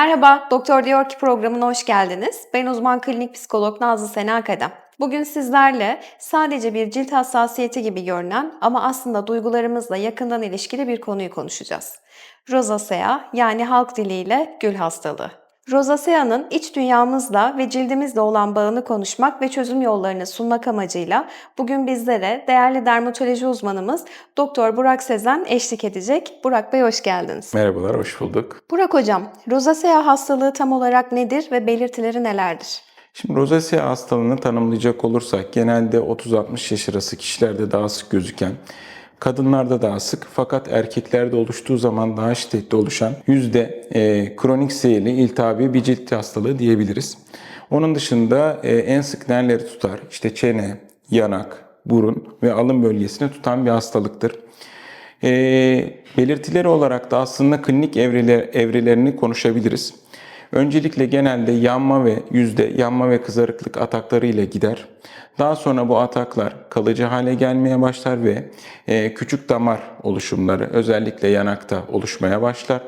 Merhaba, Doktor Diyor ki programına hoş geldiniz. Ben uzman klinik psikolog Nazlı Sena Kadem. Bugün sizlerle sadece bir cilt hassasiyeti gibi görünen ama aslında duygularımızla yakından ilişkili bir konuyu konuşacağız. Rozasea yani halk diliyle gül hastalığı. Rozasea'nın iç dünyamızla ve cildimizle olan bağını konuşmak ve çözüm yollarını sunmak amacıyla bugün bizlere değerli dermatoloji uzmanımız Doktor Burak Sezen eşlik edecek. Burak Bey hoş geldiniz. Merhabalar, hoş bulduk. Burak Hocam, rozasea hastalığı tam olarak nedir ve belirtileri nelerdir? Şimdi rozasea hastalığını tanımlayacak olursak genelde 30-60 yaş arası kişilerde daha sık gözüken, kadınlarda daha sık fakat erkeklerde oluştuğu zaman daha şiddetli oluşan yüzde e, kronik seyirli iltihabi bir cilt hastalığı diyebiliriz. Onun dışında e, en sık nereleri tutar? İşte çene, yanak, burun ve alın bölgesini tutan bir hastalıktır. E, belirtileri olarak da aslında klinik evreler, evrelerini konuşabiliriz. Öncelikle genelde yanma ve yüzde yanma ve kızarıklık atakları ile gider. Daha sonra bu ataklar kalıcı hale gelmeye başlar ve e, küçük damar oluşumları özellikle yanakta oluşmaya başlar.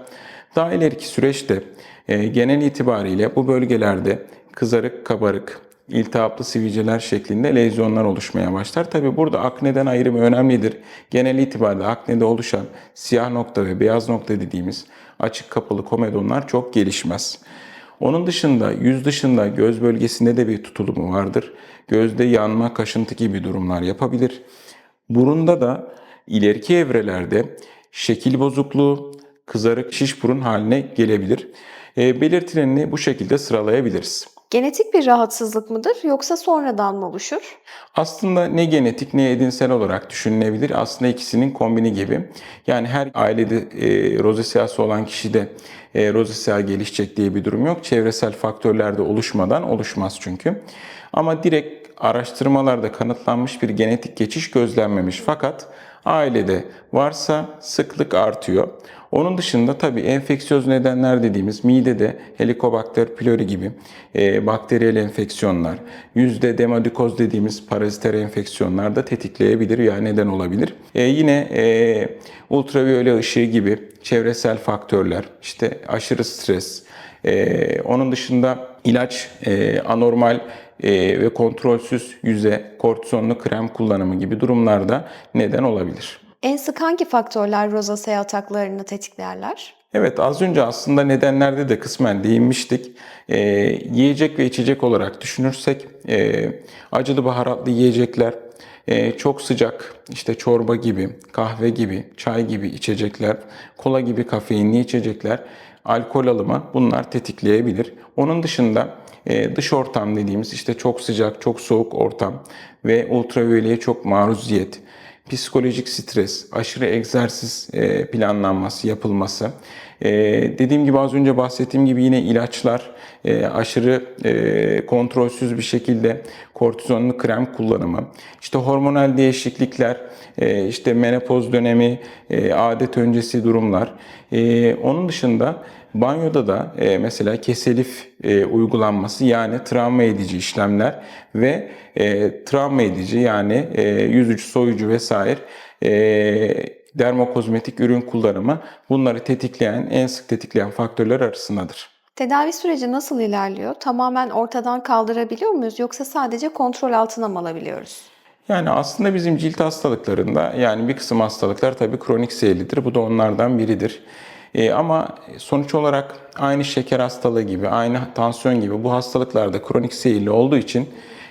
Daha ileriki süreçte e, genel itibariyle bu bölgelerde kızarık, kabarık, iltihaplı sivilceler şeklinde lezyonlar oluşmaya başlar. Tabi burada akneden ayrımı önemlidir. Genel itibariyle aknede oluşan siyah nokta ve beyaz nokta dediğimiz açık kapalı komedonlar çok gelişmez. Onun dışında yüz dışında göz bölgesinde de bir tutulumu vardır. Gözde yanma, kaşıntı gibi durumlar yapabilir. Burunda da ileriki evrelerde şekil bozukluğu, kızarık şiş burun haline gelebilir. E, belirtilerini bu şekilde sıralayabiliriz. Genetik bir rahatsızlık mıdır yoksa sonradan mı oluşur? Aslında ne genetik ne edinsel olarak düşünülebilir. Aslında ikisinin kombini gibi. Yani her ailede e, rozeseası olan kişide e, rozesea gelişecek diye bir durum yok. Çevresel faktörlerde oluşmadan oluşmaz çünkü. Ama direkt araştırmalarda kanıtlanmış bir genetik geçiş gözlenmemiş. Fakat ailede varsa sıklık artıyor. Onun dışında tabii enfeksiyöz nedenler dediğimiz midede Helicobacter pylori gibi e, bakteriyel enfeksiyonlar, yüzde demadikoz dediğimiz paraziter enfeksiyonlar da tetikleyebilir ya neden olabilir. E, yine e, ultraviyole ışığı gibi çevresel faktörler, işte aşırı stres, e, onun dışında ilaç e, anormal e, ve kontrolsüz yüze kortizonlu krem kullanımı gibi durumlarda neden olabilir. En sık hangi faktörler rozasea ataklarını tetiklerler? Evet az önce aslında nedenlerde de kısmen değinmiştik. Ee, yiyecek ve içecek olarak düşünürsek e, acılı baharatlı yiyecekler, e, çok sıcak işte çorba gibi, kahve gibi, çay gibi içecekler, kola gibi kafeinli içecekler, alkol alımı bunlar tetikleyebilir. Onun dışında e, dış ortam dediğimiz işte çok sıcak, çok soğuk ortam ve ultraviyoleye çok maruziyet, psikolojik stres, aşırı egzersiz e, planlanması, yapılması. E, dediğim gibi az önce bahsettiğim gibi yine ilaçlar, e, aşırı kontrolsüz bir şekilde kortizonlu krem kullanımı, işte hormonal değişiklikler, işte menopoz dönemi, adet öncesi durumlar. Onun dışında Banyoda da e, mesela keselif e, uygulanması yani travma edici işlemler ve e, travma edici yani e, yüzücü, soyucu vesaire e, dermokozmetik ürün kullanımı bunları tetikleyen, en sık tetikleyen faktörler arasındadır. Tedavi süreci nasıl ilerliyor? Tamamen ortadan kaldırabiliyor muyuz yoksa sadece kontrol altına mı alabiliyoruz? Yani aslında bizim cilt hastalıklarında yani bir kısım hastalıklar tabii kronik seyirlidir. Bu da onlardan biridir. E, ama sonuç olarak aynı şeker hastalığı gibi, aynı tansiyon gibi bu hastalıklarda kronik seyirli olduğu için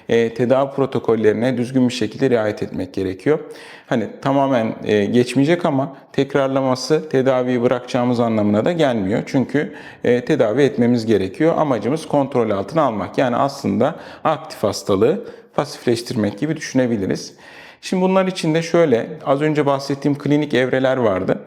e, tedavi protokollerine düzgün bir şekilde riayet etmek gerekiyor. Hani tamamen e, geçmeyecek ama tekrarlaması tedaviyi bırakacağımız anlamına da gelmiyor. Çünkü e, tedavi etmemiz gerekiyor. Amacımız kontrol altına almak. Yani aslında aktif hastalığı pasifleştirmek gibi düşünebiliriz. Şimdi bunlar için de şöyle az önce bahsettiğim klinik evreler vardı.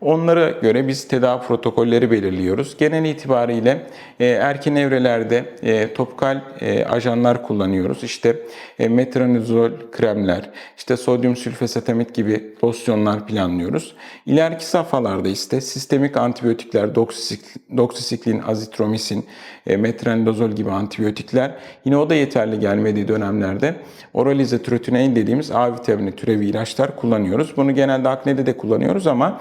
Onlara göre biz tedavi protokolleri belirliyoruz. Genel itibariyle e, erken evrelerde e, topikal e, ajanlar kullanıyoruz. İşte metronidazol kremler, işte sodyum sülfesatamid gibi losyonlar planlıyoruz. İleriki safhalarda iste sistemik antibiyotikler, doksisiklin, azitromisin, metronidazol gibi antibiyotikler yine o da yeterli gelmediği dönemlerde oral izotrotinein dediğimiz A vitamini türevi ilaçlar kullanıyoruz. Bunu genelde aknede de kullanıyoruz ama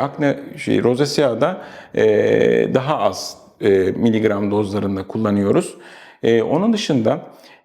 akne şey rozasea'da e, daha az e, miligram dozlarında kullanıyoruz. E, onun dışında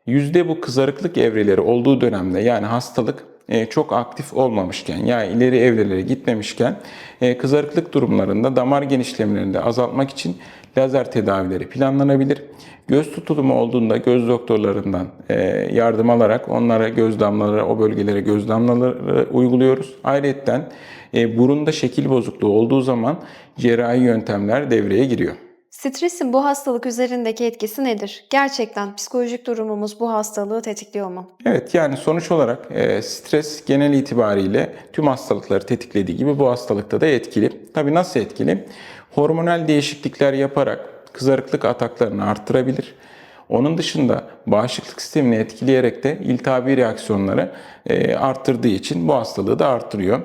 yüzde bu kızarıklık evreleri olduğu dönemde yani hastalık e, çok aktif olmamışken yani ileri evrelere gitmemişken e, kızarıklık durumlarında damar genişlemelerini de azaltmak için lazer tedavileri planlanabilir. Göz tutulumu olduğunda göz doktorlarından e, yardım alarak onlara göz damlaları, o bölgelere göz damlaları uyguluyoruz. Ayrıca e, burunda şekil bozukluğu olduğu zaman cerrahi yöntemler devreye giriyor. Stresin bu hastalık üzerindeki etkisi nedir? Gerçekten psikolojik durumumuz bu hastalığı tetikliyor mu? Evet yani sonuç olarak e, stres genel itibariyle tüm hastalıkları tetiklediği gibi bu hastalıkta da etkili. Tabii nasıl etkili? Hormonal değişiklikler yaparak kızarıklık ataklarını arttırabilir. Onun dışında bağışıklık sistemini etkileyerek de iltihabi reaksiyonları e, arttırdığı için bu hastalığı da arttırıyor.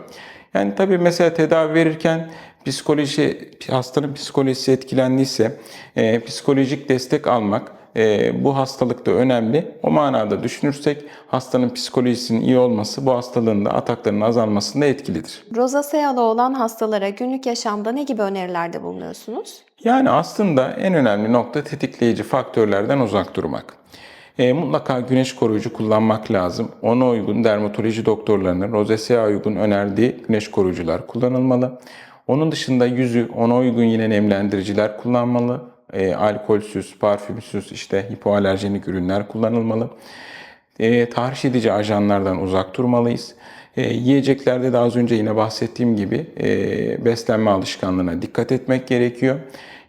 Yani tabii mesela tedavi verirken psikoloji hastanın psikolojisi etkilendiyse e, psikolojik destek almak e, bu hastalıkta önemli. O manada düşünürsek hastanın psikolojisinin iyi olması bu hastalığın da ataklarının azalmasında etkilidir. Rozacealı olan hastalara günlük yaşamda ne gibi önerilerde bulunuyorsunuz? Yani aslında en önemli nokta tetikleyici faktörlerden uzak durmak. E, mutlaka güneş koruyucu kullanmak lazım. Ona uygun dermatoloji doktorlarının rozesea uygun önerdiği güneş koruyucular kullanılmalı. Onun dışında yüzü ona uygun yine nemlendiriciler kullanmalı. E, alkolsüz, parfümsüz, işte hipoalerjenik ürünler kullanılmalı. E, tahriş edici ajanlardan uzak durmalıyız. E, yiyeceklerde de az önce yine bahsettiğim gibi e, beslenme alışkanlığına dikkat etmek gerekiyor.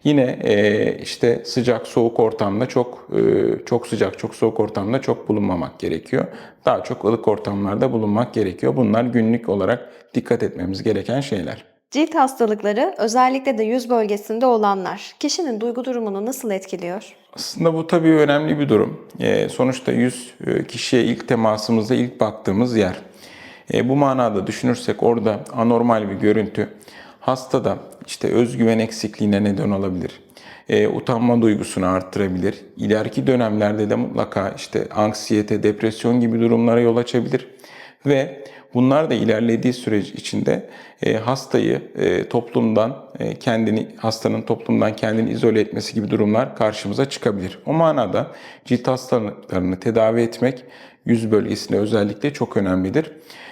Yine e, işte sıcak soğuk ortamda çok e, çok sıcak çok soğuk ortamda çok bulunmamak gerekiyor. Daha çok ılık ortamlarda bulunmak gerekiyor. Bunlar günlük olarak dikkat etmemiz gereken şeyler. Cilt hastalıkları özellikle de yüz bölgesinde olanlar kişinin duygu durumunu nasıl etkiliyor? Aslında bu tabii önemli bir durum. E, sonuçta yüz e, kişiye ilk temasımızda ilk baktığımız yer. E, bu manada düşünürsek orada anormal bir görüntü hastada işte özgüven eksikliğine neden olabilir. E, utanma duygusunu arttırabilir. İleriki dönemlerde de mutlaka işte anksiyete, depresyon gibi durumlara yol açabilir. Ve bunlar da ilerlediği süreç içinde e, hastayı e, toplumdan kendini hastanın toplumdan kendini izole etmesi gibi durumlar karşımıza çıkabilir. O manada cilt hastalıklarını tedavi etmek yüz bölgesinde özellikle çok önemlidir.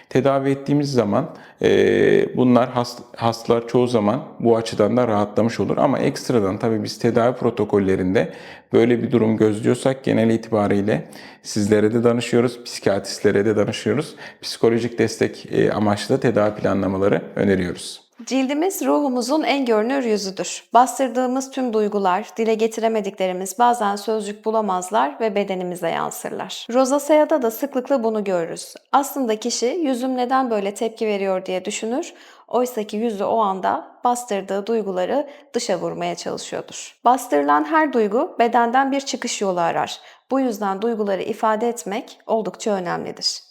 Tedavi ettiğimiz zaman e, bunlar hast, hastalar çoğu zaman bu açıdan da rahatlamış olur. Ama ekstradan tabii biz tedavi protokollerinde böyle bir durum gözlüyorsak genel itibariyle sizlere de danışıyoruz, psikiyatristlere de danışıyoruz. Psikolojik destek e, amaçlı tedavi planlamaları öneriyoruz. Cildimiz ruhumuzun en görünür yüzüdür. Bastırdığımız tüm duygular, dile getiremediklerimiz bazen sözcük bulamazlar ve bedenimize yansırlar. Rozacea'da da sıklıkla bunu görürüz. Aslında kişi yüzüm neden böyle tepki veriyor diye düşünür. Oysa ki yüzü o anda bastırdığı duyguları dışa vurmaya çalışıyordur. Bastırılan her duygu bedenden bir çıkış yolu arar. Bu yüzden duyguları ifade etmek oldukça önemlidir.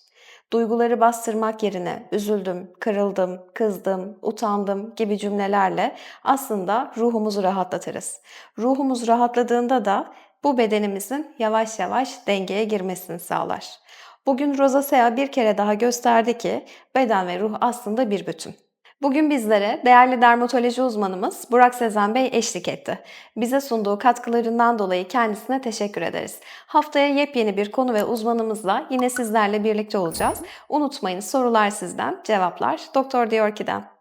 Duyguları bastırmak yerine üzüldüm, kırıldım, kızdım, utandım gibi cümlelerle aslında ruhumuzu rahatlatırız. Ruhumuz rahatladığında da bu bedenimizin yavaş yavaş dengeye girmesini sağlar. Bugün Rosacea bir kere daha gösterdi ki beden ve ruh aslında bir bütün. Bugün bizlere değerli dermatoloji uzmanımız Burak Sezen Bey eşlik etti. Bize sunduğu katkılarından dolayı kendisine teşekkür ederiz. Haftaya yepyeni bir konu ve uzmanımızla yine sizlerle birlikte olacağız. Unutmayın sorular sizden, cevaplar Doktor Diyorki'den.